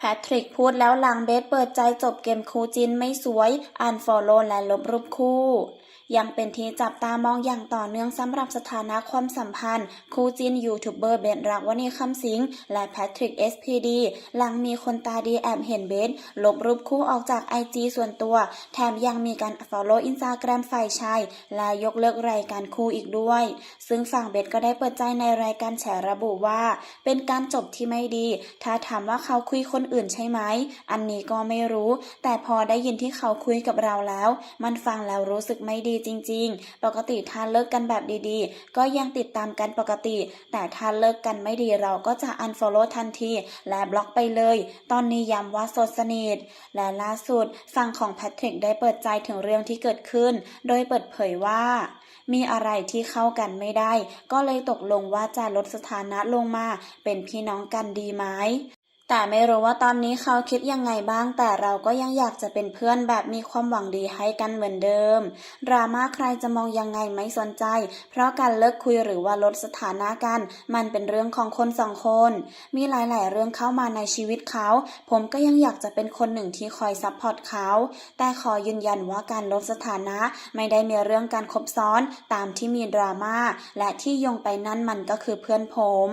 แพทริกพูดแล้วหลังเบสเปิดใจจบเกมคู่จินไม่สวยอันฟอลโล่และลบรูปคู่ ยังเป็นที่จับตามองอย่างต่อเนื่องสำหรับสถานะความสัมพันธ์ คู่จินยูทูบเบอร์เบนรักวณีคำสิง และแพทริก SPD หลังมีคนตาดีแอบเห็นเบสลบรูปคู่ออกจากไอจีส่วนตัว แถมยังมีการฟอลโล่อินสตาแกรมฝ่ายชายและยกเลิกรายการคู่อีกด้วย ซึ่งฝั่งเบสก็ได้เปิดใจในรายการแฉระบุว่า เป็นการจบที่ไม่ดี ถ้าถามว่าเขาคุยคนอื่นใช่ไหมอันนี้ก็ไม่รู้ แต่พอได้ยินที่เขาคุยกับเราแล้ว มันฟังแล้วรู้สึกไม่ดีจริง ๆ ปกติถ้าเลิกกันแบบดีๆ ก็ยังติดตามกันปกติ แต่ถ้าเลิกกันไม่ดีเราก็จะ unfollow ทันที และบล็อกไปเลย ตอนนี้ย้ำว่าโสดสนิท และล่าสุดฝั่งของแพทริกได้เปิดใจถึงเรื่องที่เกิดขึ้น โดยเปิดเผยว่า มีอะไรที่เข้ากันไม่ได้ ก็เลยตกลงว่าจะลดสถานะลงมา เป็นพี่น้องกันดีไหม แต่ไม่รู้ว่าตอนนี้เขาคิดยังไงบ้าง แต่เราก็ยังอยากจะเป็นเพื่อนแบบมีความหวังดีให้กันเหมือนเดิม ดราม่าใครจะมองยังไงไม่สนใจ เพราะการเลิกคุยหรือว่าลดสถานะกัน มันเป็นเรื่องของคนสองคน มีหลาย ๆ เรื่องเข้ามาในชีวิตเขา ผมก็ยังอยากจะเป็นคนหนึ่งที่คอยซัพพอร์ตเขา แต่ขอยืนยันว่าการลดสถานะไม่ได้มีเรื่องการคบซ้อนตามที่มีดราม่าและที่ยงไปนั่นมันก็คือเพื่อนผม